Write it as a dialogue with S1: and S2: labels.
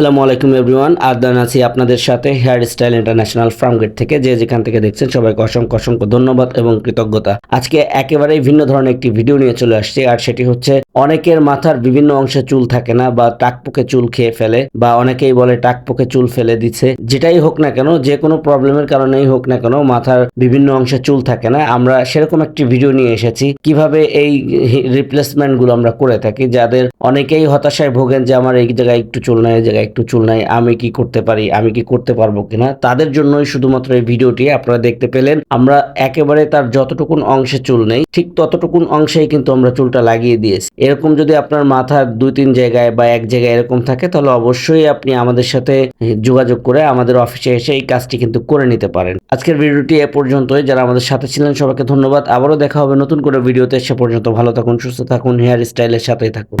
S1: আসসালামু আলাইকুম এভরিওয়ান আদান আছি আপনাদের সাথে হেয়ার স্টাইল ইন্টারন্যাশনাল ফার্মগেট থেকে, যে যেখান থেকে দেখছেন সবাইকে অসংখ্য অসংখ্য ধন্যবাদ এবং কৃতজ্ঞতা। আজকে একেবারেই ভিন্ন ধরনের একটি ভিডিও নিয়ে চলে আসছি, আর সেটি হচ্ছে অনেকের মাথার বিভিন্ন অংশে চুল থাকে না বা টাকপোকে চুল খেয়ে ফেলে বা অনেকেই বলে টাকপোকে চুল ফেলে দিচ্ছে। যেটাই হোক না কেন, যে কোনো প্রবলেমের কারণেই হোক না কেন, মাথার বিভিন্ন অংশে চুল থাকে না। আমরা সেরকম একটি ভিডিও নিয়ে এসেছি। কীভাবে এই রিপ্লেসমেন্টগুলো আমরা করে থাকি, যাদের অনেকেই হতাশায় ভোগেন যে, আমার এই জায়গায় একটু চুল নাই, এই জায়গায় একটু চুল নাই, আমি কি করতে পারি, আমি কি করতে পারব কিনা? তাদের জন্যই শুধুমাত্র এই ভিডিওটি আপনারা দেখতে পেলেন। আমরা একেবারে তার যতটুকুন অংশে চুল নেই, ঠিক ততটুকুন অংশেই কিন্তু আমরা চুলটা লাগিয়ে দিয়েছি। এরকম যদি আপনার মাথার দুই তিন জায়গায় বা এক জায়গায় এরকম থাকে, তাহলে অবশ্যই আপনি আমাদের সাথে যোগাযোগ করে আমাদের অফিসে এসে এই কাজটি কিন্তু করে নিতে পারেন। আজকের ভিডিওটি এ পর্যন্তই। যারা আমাদের সাথে ছিলেন, সবাইকে ধন্যবাদ। আবারও দেখা হবে নতুন করে ভিডিওতে। সে পর্যন্ত ভালো থাকুন, সুস্থ থাকুন হেয়ার স্টাইলের সাথেই থাকুন।